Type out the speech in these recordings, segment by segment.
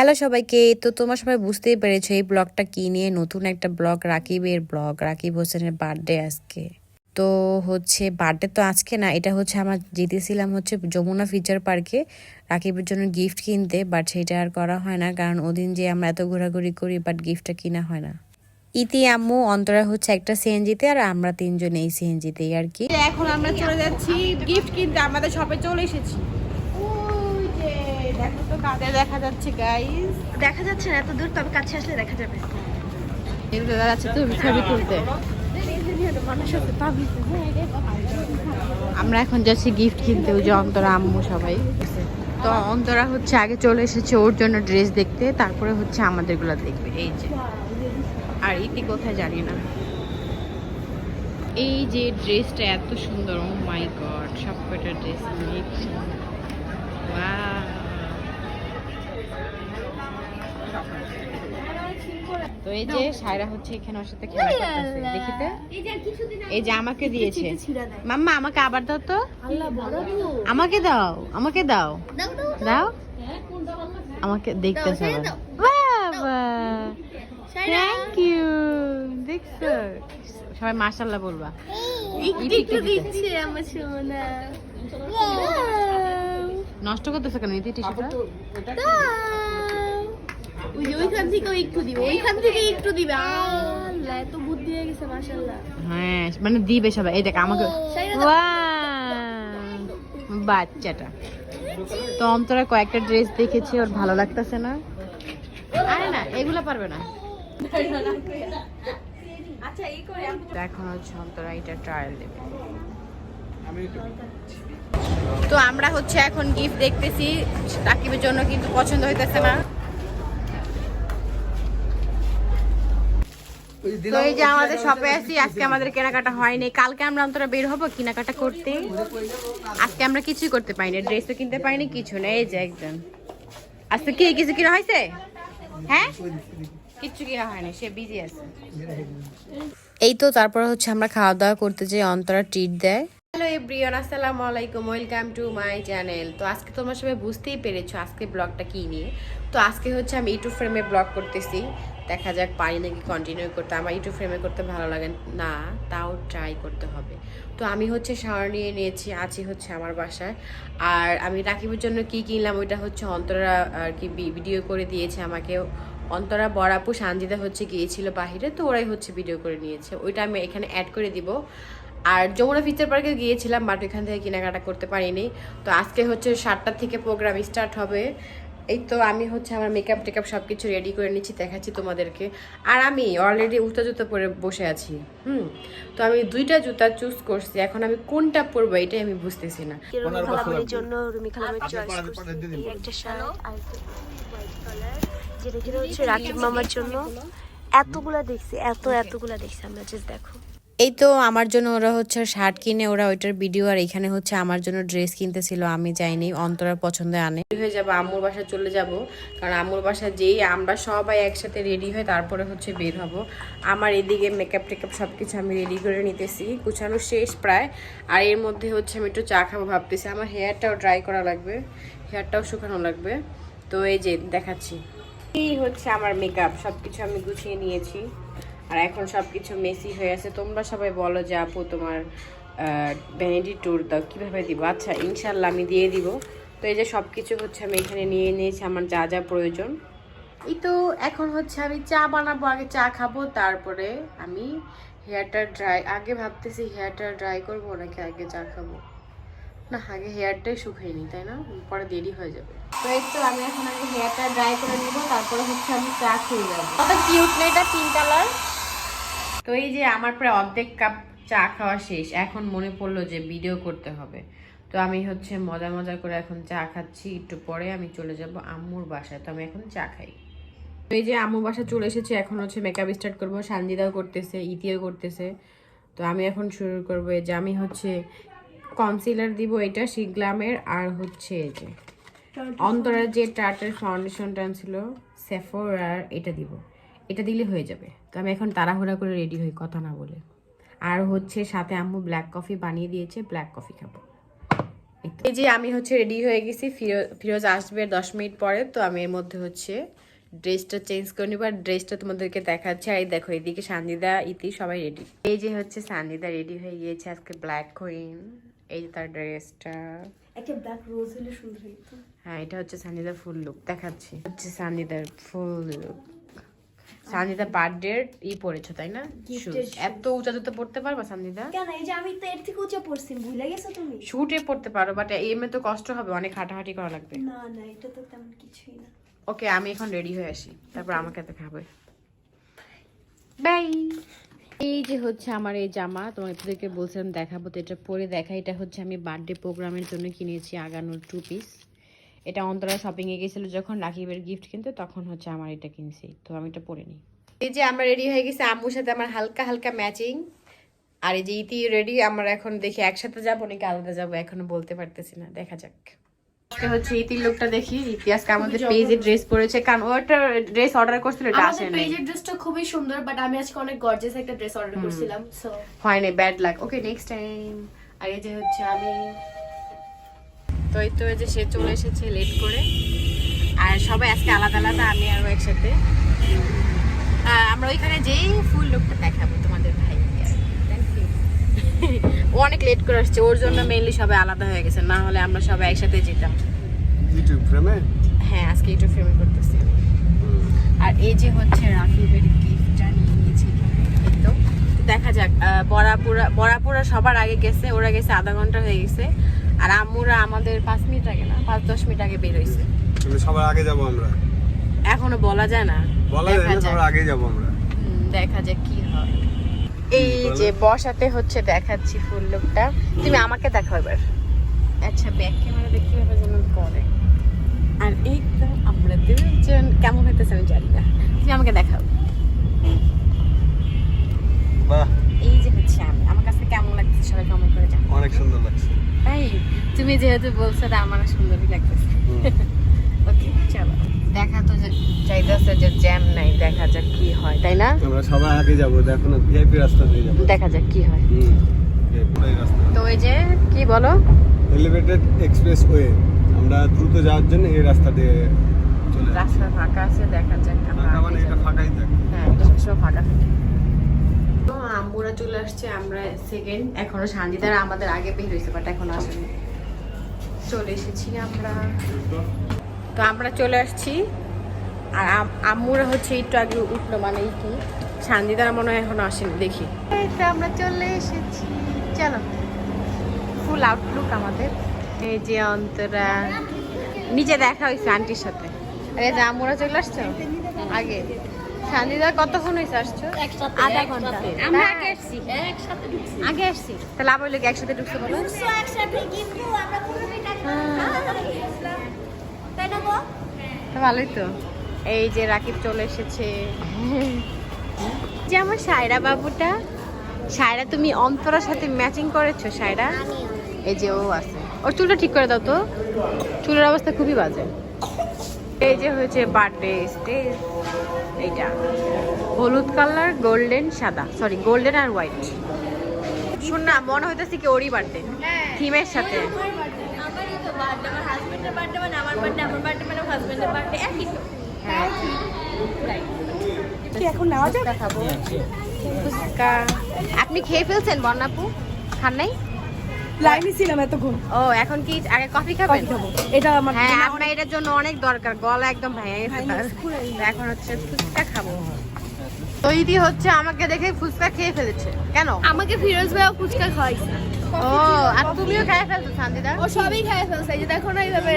Hello সবাইকে। তো তোমরা সবাই বুঝতেই পেরেছ এই ব্লগটা কি নিয়ে? নতুন একটা ব্লগ রাকিবের ব্লগ, রাকিব হোসেনের বার্থডে আজকে। তো হচ্ছে বার্থডে তো আজকে না, এটা হচ্ছে আমার জিতেছিলাম হচ্ছে যমুনা ফিচার পার্কে রাকিবের জন্য গিফট কিনতে বাট সেটা আর করা হয় না, কারণ ওদিন যে আমরা এত ঘোরাঘুরি করি বাট গিফটটা কিনা হয় না। ইতি আম্মু, অন্তরা হচ্ছে একটা সিএনজিতে আর আমরা তিনজন এই সিএনজিতেই আর কি। এখন আমরা চলে যাচ্ছি গিফট কিনতে, আমাদের শপে চলে এসেছি। দেখো দেখা যাচ্ছে গাইস দেখা যাচ্ছে না এত দূর তবে কাছে আসলে দেখা যাবে। ছবি তুলতে। আমরা এখন যাচ্ছি গিফট কিনতে ওই যে অন্তরা আম্মু সবাই। তো অন্তরা হচ্ছে আগে চলে এসেছে ওর জন্য ড্রেস দেখতে তারপরে হচ্ছে আমাদেরগুলো দেখবে এই যে। আর ইতি কোথায় জানি না। এই যে ড্রেসটা এত সুন্দর ও মাই গড সব কয়টা ড্রেস অনেক সুন্দর। তো এই যে সায়রা হচ্ছে এখানে ওর সাথে খেলা করতেছে দেখিতে? এই যে আমাকে দিয়েছে। মাম্মা আমাকে আবার দাও তো। আমাকে দাও আমাকে দাও। দাও আমাকে দেখতেছে বাবা থ্যাংক ইউ দেখছ? সবাই মাশাআল্লাহ বলবা। একটু একটু দিচ্ছে আমার সোনা। নষ্ট করতেছে কেন? ইতি টিস্যুটা? ওই যে ওইখান থেকে একটু দিবে ওইখান থেকে একটু দিবে। আল্লাহ এত বুদ্ধি হয়ে গেছে মাশাআল্লাহ। হ্যাঁ মানে দিবে সবাই। এই দেখ আমাকে বাচ্চাটা। তো অন্তরা কয়েকটা ড্রেস দেখেছি ওর ভালো লাগতেছে না? আরে না এগুলো পারবে না। এখন হচ্ছে অন্তরা এটা ট্রায়াল দেবে। তো আমরা হচ্ছে এখন গিফট দেখতেছি তাকিবের জন্য কিন্তু পছন্দ হইতেছে না। তো এই যে আমাদের শপে আছি আজকে আমাদের কেনাকাটা হয়নি। কালকে আমরা অন্তরা বের হব কেনাকাটা করতে। আজকে আমরা কিছুই করতে পাইনি ড্রেসও কিনতে পাইনি কিছু না এই যে একজন। আজকে কি কিছু কিনা হয়েছে? হ্যাঁ? কিচ্ছু কিনা হয়নি সে বিজি আছে। এই তো তারপর হচ্ছে আমরা খাওয়া দাওয়া করতে যাই অন্তরা ট্রিট দেয়। হ্যালো এভরিওয়ান আসসালামু আলাইকুম ওয়েলকাম টু মাই চ্যানেল। তো আজকে তোমরা সবাই বুঝতেই পেরেছ আজকে ব্লগটা কি নিয়ে। তো আজকে হচ্ছে আমি ইউটিউব ফ্রেমে ব্লগ করতেছি। দেখা যাক পারি নাকি কন্টিনিউ করতে। আমার ইউটিউব ফ্রেমে করতে ভালো লাগে না, তাও ট্রাই করতে হবে। তো আমি হচ্ছে শাওয়ার নিয়ে নিয়েছি, আছি হচ্ছে আমার বাসায়। আর আমি রাকিবের জন্য কি কিনলাম ওইটা হচ্ছে অন্তরা আর কি ভিডিও করে দিয়েছে আমাকে। অন্তরা, বরাপু, সানজিদা হচ্ছে গিয়েছিল বাহিরে, তো ওরাই হচ্ছে ভিডিও করে নিয়েছে। ওইটা আমি এখানে অ্যাড করে দিব। আর যমুনা ফিচার পার্কে গিয়েছিলাম বাট ওইখান থেকে কেনাকাটা করতে পারিনি। তো আজকে হচ্ছে সাতটার থেকে প্রোগ্রাম স্টার্ট হবে। এই তো আমি হচ্ছে আমার মেকআপ টেকআপ সব কিছু রেডি করে নিচ্ছি দেখাচ্ছি তোমাদেরকে। আর আমি অলরেডি উতা জুতো পরে বসে আছি হুম? তো আমি দুইটা জুতা চুজ করছি এখন আমি কোনটা পরবো এটাই আমি বুঝতেছি না। জন্য রুমি খালামের চয়েস করছি। একটা শার্ট আর হোয়াইট কালার যেটা কিনা হচ্ছে রাকিব মামার জন্য। এতগুলা দেখছি এত এতগুলা দেখছি আমরা জাস্ট দেখো। এই তো আমার জন্য ওরা হচ্ছে শার্ট কিনে, ওরা ওইটার ভিডিও আর এখানে হচ্ছে আমার জন্য ড্রেস কিনতেছিল, আমি যাইনি, অন্তরার পছন্দে আনে। হয়ে যাব, আম্মুর বাসা চলে যাব, কারণ আম্মুর বাসা যেই আমরা সবাই একসাথে রেডি হয়ে তারপরে হচ্ছে বের হব। আমার এদিকে মেকআপ টেকআপ সব কিছু আমি রেডি করে নিতেছি, গুছানো শেষ প্রায়, আর এর মধ্যে হচ্ছে আমি একটু চা খাব ভাবতেছি। আমার হেয়ারটাও ড্রাই করা লাগবে হেয়ারটাও শুকানো লাগবে। তো এই যে দেখাচ্ছি। এই হচ্ছে আমার মেকআপ সব কিছু আমি গুছিয়ে নিয়েছি। আর এখন সব কিছু মেসি হয়ে আছে। তোমরা সবাই বলো যে আপু তোমার ভ্যানিটি ট্যুর দাও কীভাবে দিব? আচ্ছা ইনশাল্লাহ আমি দিয়ে দিব। তো এই যে সব কিছু হচ্ছে আমি এখানে নিয়ে নিয়েছি আমার যা যা প্রয়োজন। এই তো এখন হচ্ছে আমি চা বানাবো আগে চা খাব তারপরে আমি হেয়ারটা ড্রাই আগে ভাবতেছি হেয়ারটা ড্রাই করব নাকি আগে চা খাব? না আগে হেয়ারটাই শুকিয়ে নিই তাই না? পরে দেরি হয়ে যাবে। তো এই তো আমি এখন আগে হেয়ারটা ড্রাই করে নিব তারপরে হচ্ছে আমি চা খেয়ে যাব। কত কিউট না এটা পিঙ্ক কালার তো এই যে আমার প্রায় অর্ধেক কাপ চা খাওয়া শেষ এখন মনে পড়ল যে ভিডিও করতে হবে। তো আমি হচ্ছে মজা মজা করে এখন চা খাচ্ছি একটু পরে আমি চলে যাব আম্মুর বাসায় তো আমি এখন চা খাই। তো এই যে আম্মুর বাসা চলে এসেছে এখন হচ্ছে মেকআপ স্টার্ট করব সানজিদাও করতেছে ইতিও করতেছে। তো আমি এখন শুরু করব এই যে আমি হচ্ছে কনসিলার দিব এটা শিগলামের আর হচ্ছে এই যে অন্তরের যে টার্টের ফাউন্ডেশনটা ছিল সেফোর আর এটা দিব। এটা দিলে হয়ে যাবে। তো আমি এখন তাড়াহুড়া করে রেডি হই কথা না বলে। আর হচ্ছে সাথে আম্মু ব্ল্যাক কফি বানিয়ে দিয়েছে ব্ল্যাক কফি খাব। এই যে আমি হচ্ছে রেডি হয়ে গেছি ফিরোজ আসবে দশ মিনিট পরে তো আমি এর মধ্যে হচ্ছে ড্রেসটা চেঞ্জ করে নিব। আর ড্রেসটা তোমাদেরকে দেখাচ্ছে। আর এই দেখো এদিকে সান্দিদা ইতি সবাই রেডি এই যে হচ্ছে সান্দিদা রেডি হয়ে গিয়েছে আজকে ব্ল্যাক কুইন এই যে তার ড্রেসটা একটা ব্ল্যাক রোজ হলে সুন্দর হ্যাঁ এটা হচ্ছে সানিদার ফুল লুক দেখাচ্ছি। হচ্ছে সানিদার ফুল লুক সানিদা বার্থডে ই পরেছো তাই না। এত উঁচা জুতো পড়তে পারবা সানিদা কেন এই যে আমি তো এর থেকে উঁচা পড়ছি ভুলে গেছো তুমি? শুটে পড়তে পারো বাট এমে তো কষ্ট হবে অনেক হাঁটাহাঁটি করা লাগবে। না না এটা তো তেমন কিছুই না। ওকে আমি এখন রেডি হয়ে আসি। তারপর আমাকে দেখাবে বাই এই যে হচ্ছে আমার এই জামা তোমাদেরকে বলছিলাম দেখাবো তো এটা পরে দেখা এটা হচ্ছে আমি বার্থডে প্রোগ্রামের জন্য কিনেছি আগানোর টু পিস এটা অন্তরা শপিং এ গেছিল যখন রাকিবের গিফট কিনতে তখন হচ্ছে আমার এটা কিনছি। তো আমি এটা পরে নিই। এই যে আমরা রেডি হয়ে গেছি আম্মুর সাথে আমার হালকা হালকা ম্যাচিং আর এই যে ইতি রেডি আমরা এখন দেখি একসাথে যাব নাকি আলাদা যাব এখনও বলতে পারতেছি না। দেখা যাক। আজকে হচ্ছে ইতির লোকটা দেখি। ইতি আজকে আমাদের পেজে ড্রেস পরেছে। কারণ ওটা ড্রেস অর্ডার করছিল এটা আসে আমাদের পেজের ড্রেসটা খুবই সুন্দর বাট আমি আজকে অনেক গর্জিয়াস একটা ড্রেস অর্ডার করছিলাম সো হয়নি bad luck okay next time আর এই যে হচ্ছে আমি তো এই তো যে সে চলে এসেছে লেট করে। আর সবাই আজকে আলাদা আলাদা আমি আরও একসাথে। আমরা ওইখানে যেই ফুল লোকটা দেখাবো তোমাদের ভাই ও অনেক লেট করে আসছে ওর জন্য মেইনলি সবাই আলাদা হয়ে গেছে না হলে আমরা সবাই একসাথে যেতাম। ইউটিউব ফ্রেমে হ্যাঁ আজকে একটু ফ্রেমে করতেছি আর এই যে হচ্ছে রাকিবের গিফটটা নিয়ে নিয়েছি তো দেখা যাক বড়াপুরা বড়াপুরা সবার আগে গেছে ওরা গেছে আধা ঘণ্টা হয়ে গেছে। আর আম্মুরা আমাদের পাঁচ মিনিট আগে না পাঁচ দশ মিনিট আগে বের হয়েছে। কিন্তু সবার আগে যাব আমরা। এখনও বলা যায় না। বলা যায় দেখা না যাক। সবার আগে যাব আমরা। দেখা যাক কি হয়। এই যে বসাতে হচ্ছে দেখাচ্ছি ফুল লুকটা। তুমি আমাকে দেখো এবার। আচ্ছা ব্যাক ক্যামেরা দেখি এবার যেন করে। আর এই তো আমরা দুজন কেমন হইতেছে আমি জানি না। তুমি আমাকে দেখাও বাহ এই যে হচ্ছে আমি আমার কাছে কেমন লাগছে সবাই কমেন্ট করে জানাও অনেক সুন্দর লাগছে তাই তুমি যেহেতু বলছে তা আমার সুন্দরই লাগতেছে। ওকে চলো। দেখা তো যে চাইতেছে যে জ্যাম নাই দেখা যাক কি হয় তাই না? আমরা সবাই আগে যাব দেখো না ভিআইপি রাস্তা দিয়ে যাব। দেখা যাক কি হয়। হুম এই পুরাই রাস্তা। তো এই যে কি বলো? এলিভেটেড এক্সপ্রেস ওয়ে আমরা দ্রুত যাওয়ার জন্য এই রাস্তা দিয়ে চলে রাস্তা ফাঁকা আছে দেখা যাক ফাঁকা মানে এটা ফাঁকাই থাকে। হ্যাঁ এটা সবসময় ফাঁকা থাকে। তো আম্মুরা চলে আসছে আমরা সেকেন্ড এখনও সান্দিদার আমাদের আগে বের হয়েছে বাট এখন আসেনি। চলে এসেছি আমরা। তো আমরা চলে আসছি। আর আম্মুরা হচ্ছে একটু আগে উঠল মানে কি? সান্দিদার মনে হয় এখনও আসেনি, দেখি। তো আমরা চলে এসেছি। চলো। ফুল আউটলুক আমাদের। এই যে অন্তরা। নিচে দেখা হয়েছে আন্টির সাথে। আরে আম্মুরা চলে আসছো? আগে। সান্দিদা কতক্ষণ হয়েছে আসছো? আধা ঘণ্টা। আমরা আগে আসছি। আগে আসছি। তাহলে আবার লোক একসাথে ঢুকছে বলো। তাই না গো ভালোই তো। এই যে রাকিব চলে এসেছে। যে আমার সায়রা বাবুটা। সায়রা তুমি অন্তরার সাথে ম্যাচিং করেছ সায়রা? এই যে ও আছে। ওর চুলটা ঠিক করে দাও তো। চুলের অবস্থা খুবই বাজে। এই যে হয়েছে বার্থডে স্টেজ এইটা। হলুদ কালার গোল্ডেন সাদা। সরি গোল্ডেন আর হোয়াইট। শুন না মনে হইতেছে কি ওরই বার্থডে। থিমের সাথে। এখন নেওয়া যাবে? আপনি খেয়ে ফেলছেন বন্যাপু খান নাই? লাইনে ছিলাম এতক্ষণ। ও এখন কি আগে কফি খাবেন? এটা আমার হ্যাঁ আপনার এটার জন্য অনেক দরকার গলা একদম ভেঙে গেছে তার। এখন হচ্ছে ফুচকা খাব। তৈরি হচ্ছে আমাকে দেখে ফুচকা খেয়ে ফেলেছে। কেন? আমাকে ফিরোজ ভাইও ফুচকা খাওয়াইছে। ও আর তুমিও খেয়ে ফেলছো শান্তিদা? ও সবই খাই ফেলছে এই যে দেখো না এইভাবে।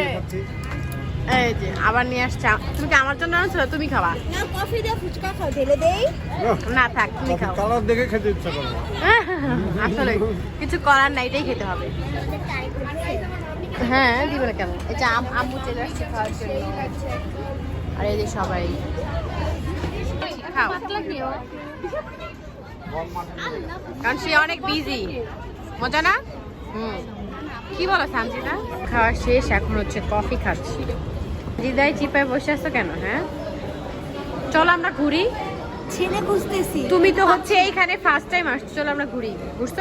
এই যে আবার নিয়ে আসছে। তুমি কি আমার জন্য আনছো তুমি খাবা। না কফি দিয়ে ফুচকা খাও ঢেলে দেই। না থাক তুমি খাও। কালার দেখে খেতে ইচ্ছা করব। আসলে কিছু করার নাই এটাই খেতে হবে। হ্যাঁ দিব না কেন? আম্মু চলে আসছে খাওয়ার জন্য। আর এই যে সবাই। খাও। কারণ সে অনেক বিজি মজা না? হুম। কি বলো সানজিদা? খাওয়া শেষ এখন হচ্ছে কফি খাচ্ছি। দিদাই চিপায় বসে আছো কেন হ্যাঁ? চলো আমরা ঘুরি। ছেলে বুঝতেছি তুমি তো হচ্ছে এইখানে ফার্স্ট টাইম আসছো চলো আমরা ঘুরি বুঝছ?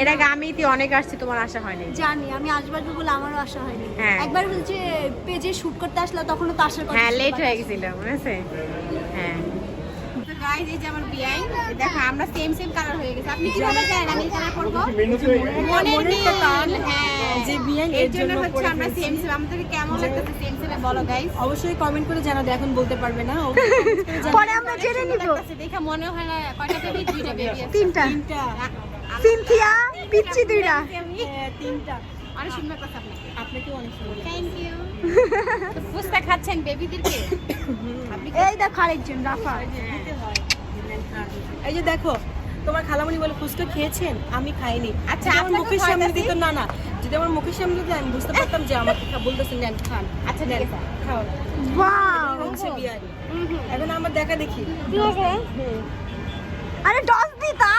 এর আগে আমি তো অনেক আসছি তোমার আশা হয়নি। জানি আমি আসবার বলে আমারও আসা হয়নি। হ্যাঁ। একবার হচ্ছে পেজে শুট করতে আসলে তখনও তো আসার কথা হ্যাঁ লেট হয়ে গেছিল মনে আছে হ্যাঁ। গাইস এই যে আমার বিয়াই দেখো আমরা সেম সেম কালার হয়ে গেছে। আপনি কীভাবে জানেন আমি কালার করব? মনের হ্যাঁ। যে এর জন্য হচ্ছে আমরা সেম সেম আমাদের কেমন লাগতেছে সেম সেম বলো গাইস অবশ্যই কমেন্ট করে জানাবে এখন বলতে পারবে না। পরে আমরা জেনে নিব। দেখে মনে হয় না কয়টা বেবি দুইটা বেবি আছে তিনটা। তিনটা। সিনথিয়া পিচ্চি দুইটা। হ্যাঁ, তিনটা। অনেক সুন্দর কথা আপনাকে। অনেক সুন্দর থ্যাংক ইউ ফুচকা খাচ্ছেন বেবিদেরকে এই দেখো আরেকজন রাফা। এই যে দেখো তোমার খালামণি বলে ফুচকা খেয়েছেন? আমি খাইনি। আচ্ছা, আমার মুখের সামনে দিত না না। যদি আমার মুখের সামনে দিত আমি বুঝতে পারতাম যে আমাকে বলতেছেন নেন খান। আচ্ছা আছে। খাও এখন আমার দেখা দেখি। আরে ডস দিতা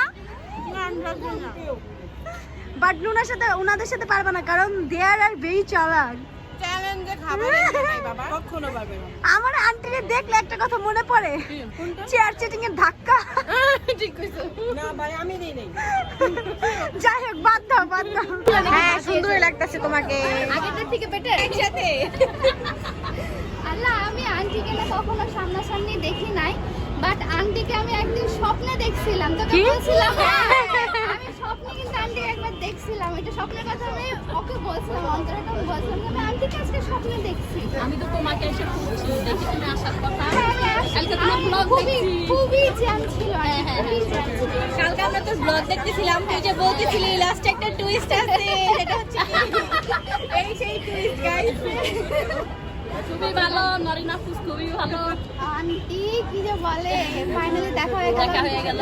বাট নুনার সাথে ওনাদের সাথে পারবে না কারণ দেয়ার আর ভেরি চালাক চ্যালেঞ্জে খাবার নাই বাবা। কখনো পারবে না। আমার আন্টিরে দেখলে একটা কথা মনে পড়ে। চেয়ার চেটিং এর ধাক্কা। ঠিক কইছো। না ভাই আমি দিই নেই। যাই হোক বাদ দাও বাদ দাও। হ্যাঁ সুন্দরই লাগতেছে তোমাকে। আগেরটার থেকে বেটার একসাথে। আল্লাহ আমি আন্টিকে না কখনো সামনাসামনি দেখি নাই বাট আন্টিকে আমি একদিন স্বপ্নে দেখছিলাম। তোকে বলছিলাম হ্যাঁ, আমি স্বপ্নে কিন্তু আন্টিকে একবার দেখছিলাম। এটা স্বপ্নের কথা আমি ওকে বলছিলাম অন্তরে তো বলছিলাম আমি আন্টিকে আজকে স্বপ্নে দেখছি। আমি তো তোমাকে এসে খুঁজছি দেখি তুমি আসার কথা। হ্যাঁ, আমি আসছি। কালকে তোমার ব্লগ খুবই খুবই জ্যাম ছিল আন্টি, হ্যাঁ, খুবই জ্যাম ছিল। কালকে আমরা তোর ব্লগ দেখতেছিলাম তুই যে বলতেছিলি লাস্টে একটা টুইস্ট আছে। হচ্ছে এই সেই টুইস্ট গাইস খুবই ভালো নরিনা ফুস খুবই ভালো। আন্টি কি যে বলে? ফাইনালি দেখা হয়ে গেল। দেখা হয়ে গেল।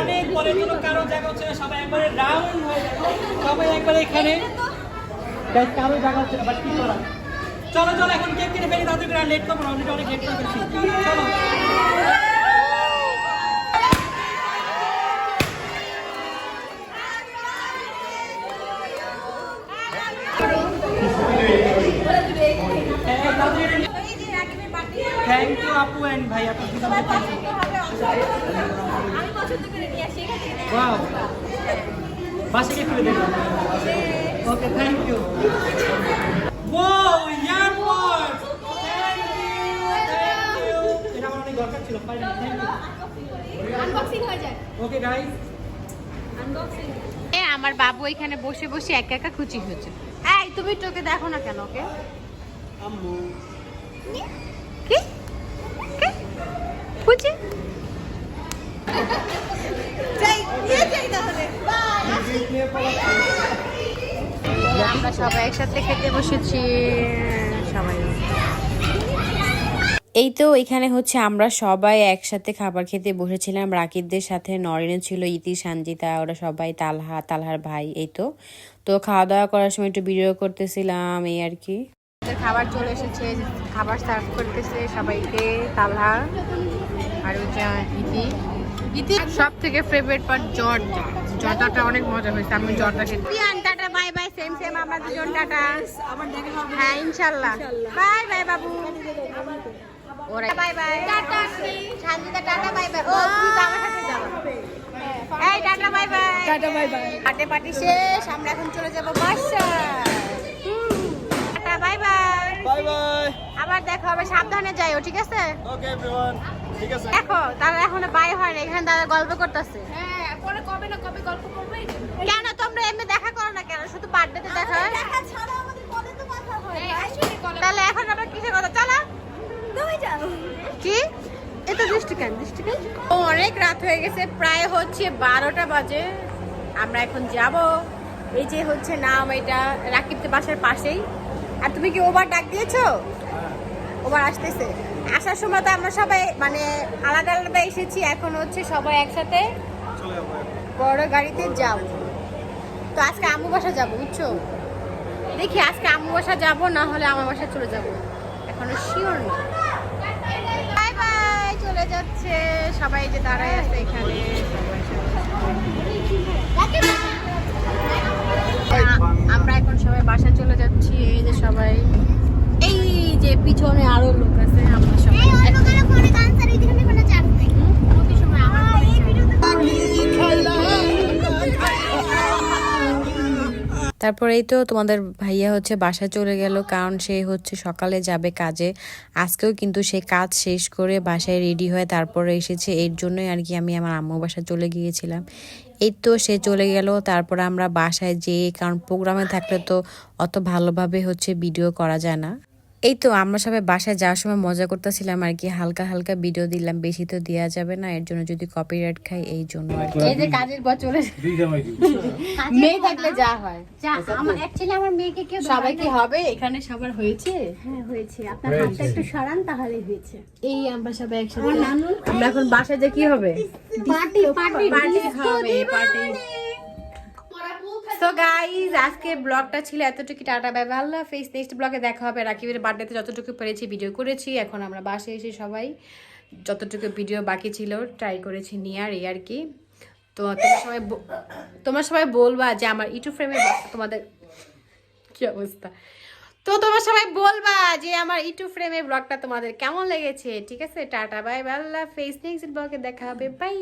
অনেক পরে কোনো কারও জায়গা হচ্ছে সবাই একবারে ডাউন হয়ে সবাই একবারে এখানে। কারও জায়গা হচ্ছে বাট কি করা? চলো চলো এখন কেক কিনে ফেলি তাদের লেট করব না অনেক লেট করে ফেলছি। চলো। ওয়াও বাসে খুলে okay thank you wow airport thank you thank you এটা আমার অনেক দরকার ছিল ফাইনালি থ্যাংক ইউ আনবক্সিং হয়ে যায়। ওকে গাইস এ আমার বাবু এখানে বসে বসে একা একা খুশি হচ্ছে এই তুমি তোকে দেখো না কেন ওকে আম্মু। কি? আমরা সবাই একসাথে খেতে বসেছি। সবাই। এই তো এখানে হচ্ছে আমরা সবাই একসাথে খাবার খেতে বসেছিলাম। রাকিবদের সাথে নরেনে ছিল ইতি সঞ্জিতা ওরা সবাই তালহা তালহার ভাই এই তো। তো খাওয়া দাওয়া করার সময় একটু ভিডিও করতেছিলাম এই আর কি। খাবার চলে এসেছে খাবার সার্ভ করতেছে সবাইকে তালহা। আর ওই যে ইতি। ইতি সব থেকে ফেভারিট পার্ট জর্দা। জর্দাটা অনেক মজা হয়েছে আমি জর্দা খেতে পিয়ান ta-ta bye bye same same আমরা দুজন টাটা। আবার দেখা হবে। হ্যাঁ ইনশাল্লাহ। বাই বাই বাবু। ওরা বাই বাই টাটা শান্তিদা টাটা বাই বাই। ও তুমি তো আমার সাথে যাবে। এই ta-ta bye bye. Ta-ta bye bye. Party party শেষ আমরা এখন চলে যাব বাসায়। Ta-ta bye bye. Bye bye. আবার দেখা হবে সাবধানে যাইও ঠিক আছে? ওকে এভরিওয়ান ঠিক আছে। দেখো তারা এখনও বাই হয় না এখানে দাদা গল্প করতেছে। হ্যাঁ পরে কবে না কবে গল্প করবে? কেন তোমরা এমনি দেখা করো না কেন? শুধু বার্থডেতে দেখা হয়? ছাড়া আমাদের কলে তো কথা হয় তাহলে এখন আবার কিসের কথা? চলো। তুমি যাও। কি? এটা দৃষ্টি কেন? দৃষ্টি কেন? ও অনেক রাত হয়ে গেছে প্রায় হচ্ছে বারোটা বাজে। আমরা এখন যাব। এই যে হচ্ছে নাম এটা রাকিবতে বাসার পাশেই। আর তুমি কি ওবার ডাক দিয়েছ? ওবার আসতেছে। আসার সময় তো আমরা সবাই মানে আলাদা আলাদা এসেছি এখন হচ্ছে সবাই একসাথে চলে বড় গাড়িতে যাব তো আজকে আম্মু বাসা যাব বুঝছ? দেখি আজকে আম্মু বাসা যাব না হলে আমার বাসা চলে যাব। এখনও শিওর না। বাই বাই চলে যাচ্ছে। সবাই যে দাঁড়ায় আছে এখানে আমরা এখন সবাই বাসা চলে যাচ্ছি এই যে সবাই। পিছনে আরও লোক আছে আমরা সবাই অন্য কারও ফোনে গান চালিয়ে দিলে কোনো চান্স নেই। প্রতি সময় আমার ফোনে চাই। এই ভিডিওতে তারপরে এই তো তোমাদের ভাইয়া হচ্ছে বাসায় চলে গেল কারণ সে হচ্ছে সকালে যাবে কাজে। আজকেও কিন্তু সে কাজ শেষ করে বাসায় রেডি হয়ে তারপরে এসেছে এর জন্যই আর কি আমি আমার আম্মু বাসায় চলে গিয়েছিলাম। এই তো সে চলে গেল তারপরে আমরা বাসায় যেয়ে কারণ প্রোগ্রামে থাকলে তো অত ভালোভাবে হচ্ছে ভিডিও করা যায় না। এই তো আমরা সবাই বাসায় যাওয়ার সময় মজা করতেছিলাম আর কি হালকা হালকা ভিডিও দিলাম বেশি তো দেওয়া যাবে না এর জন্য যদি কপিরাইট খাই এই জন্য আর কি। এই যে কাজের পর চলে মেয়ে থাকলে যা হয়। যা আমার অ্যাকচুয়ালি আমার মেয়েকে কেউ সবাই কি হবে এখানে সবার হয়েছে? হ্যাঁ হয়েছে। আপনার হাতটা একটু সরান তাহলে হয়েছে। এই আমরা সবাই একসাথে আমরা এখন বাসায় যে কি হবে? পার্টি পার্টি পার্টি হবে পার্টি সো গাইজ আজকে ব্লগটা ছিল এতটুকু। টাটা, বাই আল্লাহ ফেস নেক্সট ব্লগে দেখা হবে রাকিবের বার্থডেতে যতটুকু পেরেছি ভিডিও করেছি। এখন আমরা বাসে এসে সবাই যতটুকু ভিডিও বাকি ছিল ট্রাই করেছি নেওয়ার এই আর কি। তো তোমরা সবাই তোমরা সবাই বলবা যে আমার ইউটিউব ফ্রেমে তোমাদের কি অবস্থা? তো তোমরা সবাই বলবা যে আমার ইউটিউব ফ্রেমে ব্লগটা তোমাদের কেমন লেগেছে। ঠিক আছে? টাটা, বাই বাই, আল্লাহ ফেস নেক্সট ব্লগে দেখা হবে। বাই